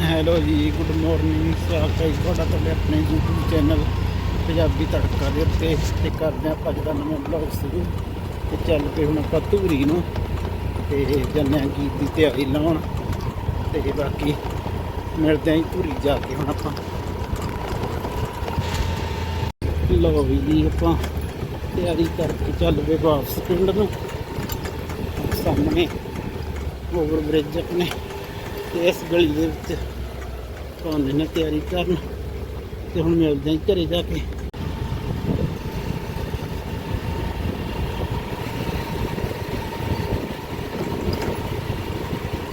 Hello ਜੀ, good morning, ਸਵਾਗਤ ਹੈ ਜੀ ਤੁਹਾਡਾ ਤੁਹਾਡੇ ਆਪਣੇ YouTube ਚੈਨਲ ਪੰਜਾਬੀ ਤੜਕਾ ਦੇ ਉੱਤੇ। ਤੇ ਕਰਦੇ ਹਾਂ ਅੱਜ ਦਾ ਨਵਾਂ ਬਲੌਗ ਸ਼ੁਰੂ। ਤੇ ਚੱਲ ਪਏ ਹੁਣ ਆਪਾਂ ਧੂਰੀ ਨੂੰ। ਤੇ ਜੰਨਿਆਂ ਗੀਤ ਦੀ ਤਿਆਰੀ ਲਾਉਣ। ਤੇ ਬਾਕੀ ਮਿਲਦੇ ਆਂ ਧੂਰੀ ਜਾ ਕੇ ਹੁਣ ਆਪਾਂ। ਲਓ ਵੀ ਜੀ ਆਪਾਂ ਤਿਆਰੀ ਕਰਕੇ ਚੱਲ ਪਏ ਵਾਪਸ ਪਿੰਡ ਨੂੰ। ਸਾਹਮਣੇ ਓਵਰ ਬ੍ਰਿਜ ਆਪਣੇ। ਤੇ ਇਸ ਗਲੀ ਦੇ ਵਿੱਚ ਪਾਉਂਦੇ ਨੇ ਤਿਆਰੀ ਕਰਨ ਤੇ ਹੁਣ ਮਿਲਦੇ ਹਾਂ ਘਰੇ ਜਾ ਕੇ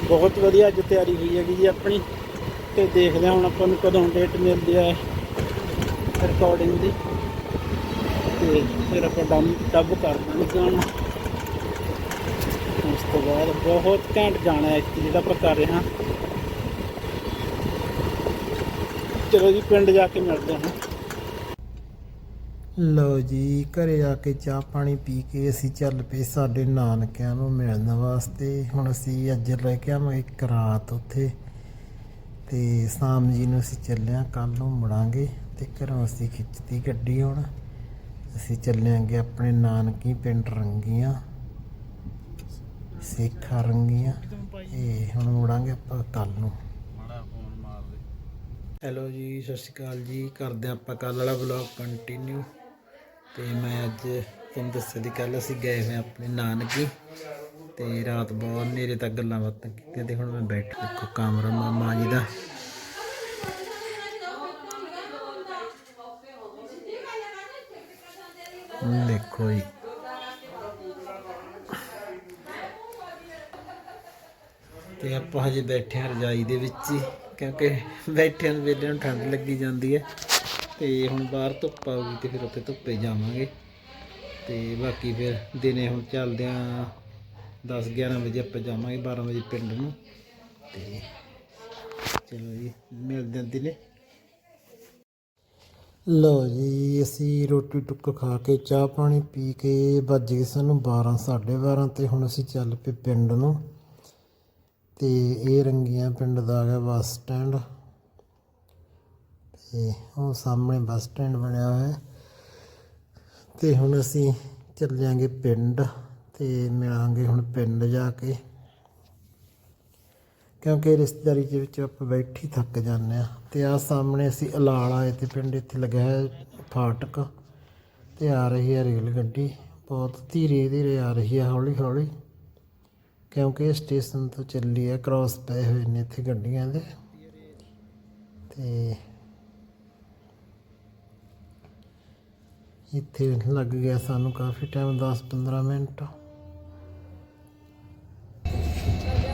ਬਹੁਤ ਵਧੀਆ ਅੱਜ ਤਿਆਰੀ ਹੋਈ ਹੈਗੀ ਜੀ ਆਪਣੀ ਤੇ ਦੇਖਦੇ ਹਾਂ ਹੁਣ ਆਪਾਂ ਨੂੰ ਕਦੋਂ ਡੇਟ ਮਿਲਦੀ ਹੈ ਰਿਕਾਰਡਿੰਗ ਦੀ ਤੇ ਫਿਰ ਆਪਾਂ ਡੰਮ ਟੱਬ ਕਰ ਦਾਂਗੇ ਗਾਣਾ ਤੋਂ ਬਾਅਦ ਬਹੁਤ ਘੈਂਟ ਗਾਣਾ ਹੈ ਜਿਹੜਾ ਆਪਾਂ ਕਰ ਰਹੇ ਚਲੋ ਜੀ, ਪਿੰਡ ਜਾ ਕੇ ਮਿਲਦੇ ਹਾਂ। ਲਓ ਜੀ, ਘਰੇ ਆ ਕੇ ਚਾਹ ਪਾਣੀ ਪੀ ਕੇ ਅਸੀਂ ਚੱਲ ਪਏ ਸਾਡੇ ਨਾਨਕਿਆਂ ਨੂੰ ਮਿਲਣ ਵਾਸਤੇ। ਹੁਣ ਅਸੀਂ ਅੱਜ ਲੈ ਕੇ ਆਵਾਂਗੇ ਇੱਕ ਰਾਤ ਉੱਥੇ। ਤੇ ਸ਼ਾਮ ਜੀ ਨੂੰ ਅਸੀਂ ਚੱਲਿਆ ਕੱਲ ਨੂੰ ਮੁੜਾਂਗੇ ਤੇ ਘਰੋਂ ਅਸੀਂ ਖਿੱਚਤੀ ਗੱਡੀ ਹੁਣ। ਅਸੀਂ ਚੱਲਿਆਂਗੇ ਆਪਣੇ ਨਾਨਕੀ ਪਿੰਡ ਰੰਗੀਆਂ। ਸੇਖਾ ਰੰਗੀਆਂ। ਇਹ ਹੁਣ ਮੁੜਾਂਗੇ ਆਪਾਂ ਕੱਲ ਨੂੰ। ਹੈਲੋ ਜੀ, ਸਤਿ ਸ਼੍ਰੀ ਅਕਾਲ ਜੀ। ਕਰਦੇ ਹਾਂ ਆਪਾਂ ਕੱਲ ਵਾਲਾ ਵਲੌਗ ਕੰਟੀਨਿਊ ਤੇ ਮੈਂ ਅੱਜ ਤੁਹਾਨੂੰ ਦੱਸਿਆ ਦੀ ਕੱਲ ਅਸੀਂ ਗਏ ਹੋਏ ਆਪਣੇ ਨਾਨਕੀ। ਤੇ ਰਾਤ ਬਹੁਤ ਨੇਰੇ ਤੱਕ ਗੱਲਾਂ ਬਾਤਾਂ ਕੀਤੀਆਂ ਤੇ ਹੁਣ ਮੈਂ ਬੈਠਾ, ਦੇਖੋ ਕਮਰਾ ਮਾਮਾ ਜੀ ਦਾ। ਦੇਖੋ ਜੀ। ਤੇ ਆਪਾਂ ਹਜੇ ਬੈਠੇ ਹਾਂ ਰਜਾਈ ਦੇ ਵਿੱਚ ਹੀ, ਕਿਉਂਕਿ ਬੈਠਿਆਂ ਨੂੰ ਵੇਲੇ ਨੂੰ ਠੰਡ ਲੱਗੀ ਜਾਂਦੀ ਹੈ। ਤੇ ਹੁਣ ਬਾਹਰ ਧੁੱਪ ਆਊਗੀ ਤੇ ਫਿਰ ਉੱਥੇ ਧੁੱਪੇ ਜਾਵਾਂਗੇ। ਤੇ ਬਾਕੀ ਫਿਰ ਦਿਨੇ ਹੁਣ ਚੱਲਦੇ ਆ 10 11 ਵਜੇ ਆਪਾਂ ਜਾਵਾਂਗੇ 12 ਵਜੇ ਪਿੰਡ ਨੂੰ। ਤੇ ਚਲੋ ਜੀ, ਮਿਲਦੇ ਹਾਂ ਦਿਨੇ। ਲਓ ਜੀ, ਅਸੀਂ ਰੋਟੀ ਟੁੱਕ ਖਾ ਕੇ ਚਾਹ ਪਾਣੀ ਪੀ ਕੇ ਵੱਜ ਗਏ ਸਾਨੂੰ 12 12:30 ਤੇ ਹੁਣ ਅਸੀਂ ਚੱਲ ਪਏ ਪਿੰਡ ਨੂੰ। ਤੇ ਇਹ ਰੰਗੀਆਂ ਪਿੰਡ ਦਾ ਆ ਗਿਆ ਬੱਸ ਸਟੈਂਡ। ਤੇ ਉਹ ਸਾਹਮਣੇ ਬੱਸ ਸਟੈਂਡ ਬਣਿਆ ਹੋਇਆ। ਹੈ ਤੇ ਹੁਣ ਅਸੀਂ ਚੱਲਾਂਗੇ ਪਿੰਡ ਤੇ ਮਿਲਾਂਗੇ ਹੁਣ ਪਿੰਡ ਜਾ ਕੇ। ਕਿਉਂਕਿ ਰਿਸ਼ਤੇਦਾਰੀ ਦੇ ਵਿੱਚ ਆਪਾਂ ਬੈਠੀ ਥੱਕ ਜਾਂਦੇ ਆ ਤੇ ਆ ਸਾਹਮਣੇ ਅਸੀਂ ਅਲਾਲ ਆਏ ਤੇ ਪਿੰਡ ਇੱਥੇ ਲੱਗਿਆ ਹੈ ਫਾਟਕ। ਤੇ ਆ ਰਹੀ ਹੈ ਰੇਲ ਗੱਡੀ। ਬਹੁਤ ਧੀਰੇ ਧੀਰੇ ਆ ਰਹੀ ਹੈ ਹੌਲੀ ਹੌਲੀ ਕਿਉਂਕਿ ਸਟੇਸ਼ਨ ਤੋਂ ਚੱਲੀ ਹੈ ਕ੍ਰਾਸ ਪਏ ਹੋਏ ਨੇ ਇੱਥੇ ਗੱਡੀਆਂ ਦੇ। ਤੇ ਇੱਥੇ ਲੱਗ ਗਿਆ ਸਾਨੂੰ ਕਾਫੀ ਟਾਈਮ 10-15 ਮਿੰਟ।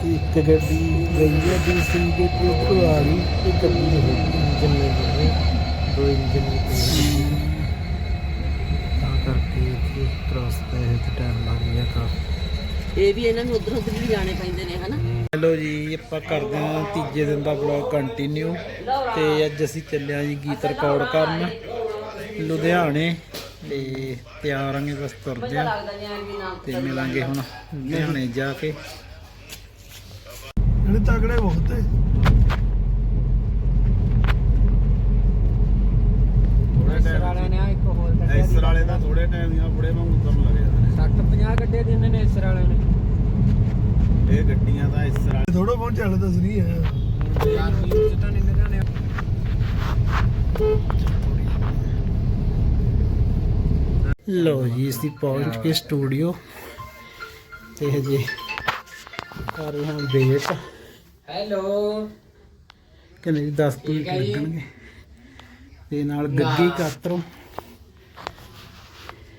ਇੱਕ ਗੱਡੀ ਗਈ ਹੈ ਦੂਸਰੀ ਦੇ ਉੱਪਰ ਆ ਗਈ ਇਹ ਗੱਡੀ ਹੋ ਗਈ ਇੰਜਨ ਨੇ ਦੋਵੇਂ। ਦੋ ਇੰਜਨ ਨੇ। ਤਾਂ ਕਰਕੇ ਇੱਥੇ ਕ੍ਰਾਸ ਪਏ ਹੋਏ ਤੇ ਟਾਈਮ ਲੱਗ ਗਿਆ ਕਾਫੀ। ਇਹ ਵੀ ਇਹਨਾਂ ਨੂੰ ਉਧਰ ਉਧਰ ਵੀ ਜਾਣੇ ਪੈਂਦੇ ਨੇ ਹਨਾ? ਹੈਲੋ ਜੀ ਆਪਾਂ ਕਰਦੇ ਹਾਂ ਤੀਜੇ ਦਿਨ ਦਾ ਵਲੌਗ ਕੰਟੀਨਿਊ ਤੇ ਅੱਜ ਅਸੀਂ ਚੱਲੇ ਹਾਂ ਜੀ ਗੀਤ ਰਿਕਾਰਡ ਕਰਨ ਲੁਧਿਆਣੇ ਤੇ ਤਿਆਰ ਆਂਗੇ ਬਸ ਤੁਰਦੇ ਆ ਤੇ ਮਿਲਾਂਗੇ ਹੁਣ ਲੁਧਿਆਣੇ ਜਾ ਕੇ। ਜਿਹੜੇ ਤਗੜੇ ਬਹੁਤ ਹੈ ਵਾਲਿਆਂ ਨੇ ਇੱਕ ਹੋਰ ਕੱਢਿਆ ਐਸਰ ਵਾਲੇ ਦਾ ਥੋੜੇ ਟਾਈਮ ਦੀਆਂ ਬੁੜੇ ਵਾਂਗੂ ਕੰਮ ਲੱਗ ਜਾਂਦਾ 60 50 ਕੱਢੇ ਦਿੰਦੇ ਨੇ ਇਸਰ ਵਾਲਿਆਂ ਨੇ। ਇਹ ਗੱਡੀਆਂ ਦਾ ਐਸਰ ਵਾਲੇ ਥੋੜਾ ਬਹੁਤ ਚੱਲ ਦੱਸ ਰਹੀ ਹੈ। ਯਾਰ ਫਿਲਮ ਚ ਤਾਂ ਨਹੀਂ ਨਿਗਾਣੇ ਲਓ ਜੀ ਅਸੀਂ ਪਹੁੰਚ ਗਏ ਸਟੂਡੀਓ ਤੇ ਹਜੇ ਕਰ ਰਹੇ ਹਾਂ ਵੇਟ ਹੈਲੋ। ਕਹਿੰਦੇ 10 ਮਿੰਟ ਜੀ। ਲੱਗਣਗੇ। ਤੇ ਨਾਲ ਗੱਗੀ ਕਾਤਰੋਂ।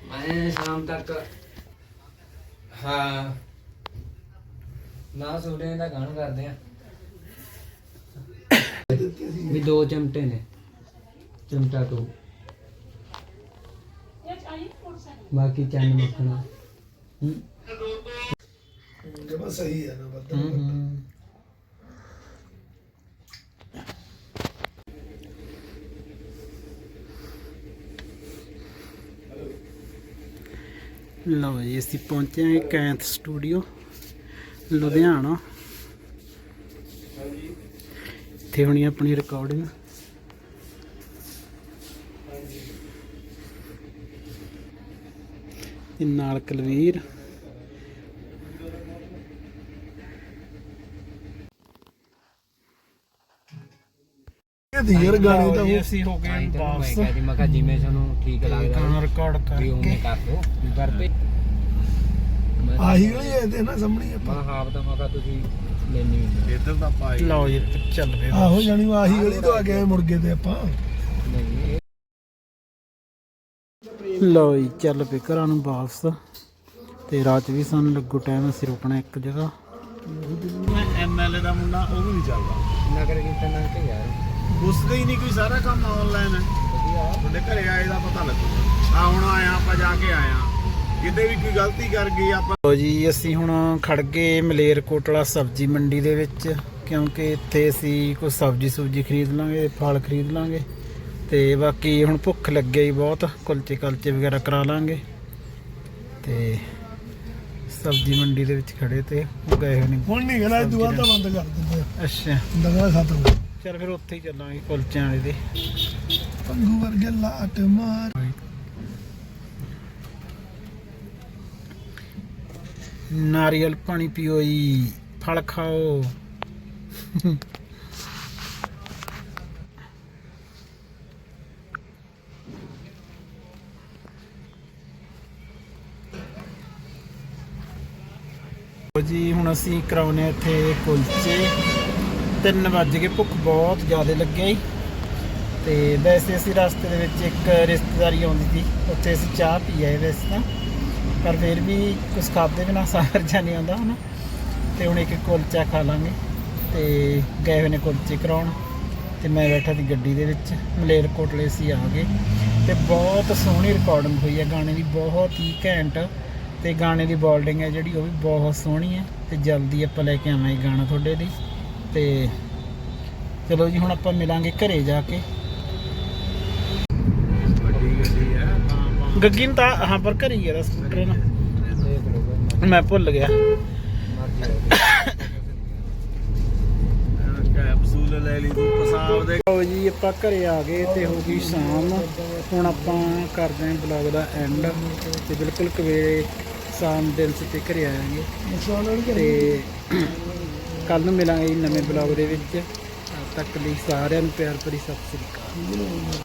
ਮੈਂ ਸ਼ਾਮ ਤੱਕ ਹਾਂ। ਨਾ ਸੂਟੇ ਦਾ ਗਾਣ ਕਰਦੇ ਆ। ਵੀ ਦੋ ਚਮਟੇ ਨੇ। ਚਮਟਾ ਤੋਂ ਬਾਕੀ ਚੰਨ ਮੱਖਣਾ ਹੂੰ। ਜਮਾ ਸਹੀ ਹੈ ਨਾ ਬੱਦਾ ਲਓ ਜੀ ਅਸੀਂ ਪਹੁੰਚੇ ਹਾਂ ਕੈਂਥ ਸਟੂਡੀਓ ਲੁਧਿਆਣਾ। ਇੱਥੇ ਹੋਣੀ ਆਪਣੀ ਰਿਕਾਰਡਿੰਗ ਤੇ ਨਾਲ ਕਲਵੀਰ। ਦੀ ਯਾਰ ਗਾਣੇ ਤਾਂ ਲਓ ਜੀ, ਉਹ ਅਸੀਂ ਹੋ ਗਏ ਮੈਂ ਵਾਪਸ ਕਿਹਾ ਜੀ ਮੈਂ ਕਿਹਾ ਜਿਵੇਂ ਤੁਹਾਨੂੰ ਠੀਕ ਲੱਗਦਾ ਗਾਣਾ ਰਿਕਾਰਡ ਵੀ ਕਰਕੇ। ਕਰ ਦਿਓ ਵੀ ਮੈਂ ਆਹੀ ਗਲੀ ਹੈ ਤੇ ਨਾ ਸਾਹਮਣੇ ਆਪਾਂ। ਮੈਂ ਹਾਫ ਦਾ ਮੈਂ ਕਿਹਾ ਤੁਸੀਂ ਲੈਣੀ ਨਹੀਂ। ਇੱਧਰ ਤਾਂ ਪਾਈ ਲਓ ਜੀ ਚੱਲ ਪਏ ਆਹੋ ਜਾਣੀ ਆਹੀ ਗਲੀ ਤੋਂ ਆ ਗਏ ਮੁੜ ਗਏ ਤੇ ਆਪਾਂ। ਨਹੀਂ ਲਓ ਜੀ ਚੱਲ ਪਏ ਘਰਾਂ ਨੂੰ ਵਾਪਸ। ਤੇ ਰਾਤ ਵੀ ਸਾਨੂੰ ਲੱਗੂ ਟਾਈਮ ਅਸੀਂ ਰੁਕਣਾ ਇੱਕ ਜਗ੍ਹਾ। ਐਮਐਲਏ ਦਾ ਮੁੰਡਾ ਉਹ ਵੀ ਨਹੀਂ ਚੱਲਦਾ। ਨਗਰ ਕੀਰਤਨ ਨਾਲ ਤੇ ਯਾਰ। ਗੁੱਸਦਾ ਹੀ ਨਹੀਂ ਕੋਈ ਸਾਰਾ ਕੰਮ ਆਨਲਾਈਨ ਹੈ। ਵਧੀਆ ਤੁਹਾਡੇ ਘਰੇ ਆਏ ਦਾ ਪਤਾ ਲੱਗੂਗਾ ਆ ਹੁਣ ਆਇਆ ਆਪਾਂ ਜਾ ਕੇ ਆਇਆ ਕਿਤੇ ਵੀ ਕੋਈ ਗਲਤੀ ਕਰ ਗਈ ਆਪਾਂ ਲਓ ਜੀ ਅਸੀਂ ਹੁਣ ਖੜ ਗਏ ਮਲੇਰਕੋਟਲਾ ਸਬਜ਼ੀ ਮੰਡੀ ਦੇ ਵਿੱਚ ਕਿਉਂਕਿ ਇੱਥੇ ਅਸੀਂ ਕੋਈ ਸਬਜ਼ੀ ਸੁਬਜੀ ਖਰੀਦ ਲਾਂਗੇ ਫਲ ਖਰੀਦ ਲਾਂਗੇ। ਤੇ ਬਾਕੀ ਹੁਣ ਭੁੱਖ ਲੱਗੀ ਹੀ ਬਹੁਤ ਕੁਲਚੇ ਕਲਚੇ ਵਗੈਰਾ ਕਰਾ ਲਾਂਗੇ। ਤੇ ਸਬਜ਼ੀ ਮੰਡੀ ਦੇ ਵਿੱਚ ਖੜੇ ਤੇ ਗਏ ਹੋਏ ਨੇ ਹੁਣ ਨਹੀਂ ਗਲਾ ਦੁਆ ਤਾਂ ਬੰਦ ਕਰ ਦਿੰਦੇ ਅੱਛਾ। ਦਗਾ ਖਤਮ ਚਲ ਫਿਰ ਉੱਥੇ ਹੀ ਚੱਲਾਂਗੇ ਕੁਲਚਿਆਂ ਵਾਲੇ ਦੇ। ਪੰਗੂ ਵਰਗੇ ਲਾਟ ਮਾਰ। ਨਾਰੀਅਲ ਪਾਣੀ ਪੀਓ ਜੀ ਫਲ ਖਾਓ। ਜੀ ਹੁਣ ਅਸੀਂ ਕਰਾਉਨੇ ਇੱਥੇ ਕੁਲਚੇ। 3 ਵੱਜ ਕੇ ਭੁੱਖ ਬਹੁਤ ਜ਼ਿਆਦਾ ਲੱਗਿਆ ਜੀ। ਤੇ ਵੈਸੇ ਅਸੀਂ ਰਸਤੇ ਦੇ ਵਿੱਚ ਇੱਕ ਰਿਸ਼ਤੇਦਾਰੀ ਆਉਂਦੀ ਸੀ, ਉੱਥੇ ਅਸੀਂ ਚਾਹ ਪੀ ਆਏ ਵੈਸੇ ਤਾਂ। ਪਰ ਫਿਰ ਵੀ ਕੁਝ ਖਾਦੇ ਬਿਨਾ ਸਾਰ ਜਾ ਨਹੀਂ ਆਉਂਦਾ ਹਨਾ। ਤੇ ਹੁਣ ਇੱਕ ਕੁਲਚਾ ਖਾ ਲਾਂਗੇ, ਤੇ ਗਏ ਹੋਏ ਨੇ ਕੁਲਚੇ ਕਰਾਉਣ। ਤੇ ਮੈਂ ਬੈਠਾ ਸੀ ਗੱਡੀ ਦੇ ਵਿੱਚ ਮਲੇਰਕੋਟਲੇ ਸੀ ਆ ਗਏ। ਤੇ ਬਹੁਤ ਸੋਹਣੀ ਰਿਕਾਰਡਿੰਗ ਹੋਈ ਹੈ ਗਾਣੇ ਦੀ ਬਹੁਤ ਹੀ ਘੈਂਟ। ਤੇ ਗਾਣੇ ਦੀ ਬੋਲਡਿੰਗ ਹੈ ਜਿਹੜੀ, ਉਹ ਵੀ ਬਹੁਤ ਸੋਹਣੀ ਹੈ ਤੇ ਜਲਦੀ ਆਪਾਂ ਲੈ ਕੇ ਆਵਾਂਗੇ ਗਾਣਾ ਤੁਹਾਡੇ ਲਈ। ਤੇ ਚਲੋ ਜੀ ਹੁਣ ਆਪਾਂ ਮਿਲਾਂਗੇ ਘਰੇ ਜਾ ਕੇ। ਗੱਗੀ ਨੂੰ ਤਾਂ ਹਾਂ ਪਰ ਘਰੇ ਹੀ ਦਾ ਸਕੂਟਰ ਨਾ। ਮੈਂ ਭੁੱਲ ਗਿਆ। ਕੈਪਸੂਲ ਲੈ ਲਈ ਤੂੰ ਪਸਾਬ ਦੇ। ਜੀ ਆਪਾਂ ਘਰੇ ਆ ਗਏ ਤੇ ਹੋ ਗਈ ਸ਼ਾਮ। ਹੁਣ ਆਪਾਂ ਕਰਦੇ ਹਾਂ ਬਲੌਗ ਦਾ ਐਂਡ ਤੇ ਬਿਲਕੁਲ ਕਵੇਰੇ ਸ਼ਾਮ ਦਿਨ ਤੇ ਘਰੇ ਆਵਾਂਗੇ ਤੇ ਕੱਲ ਨੂੰ ਮਿਲਾਂਗੇ ਜੀ ਨਵੇਂ ਬਲੌਗ ਦੇ ਵਿੱਚ। ਤਦ ਤੱਕ ਲਈ ਸਾਰਿਆਂ ਨੂੰ ਪਿਆਰ ਭਰੀ ਸਤਿ ਸ੍ਰੀ ਅਕਾਲ।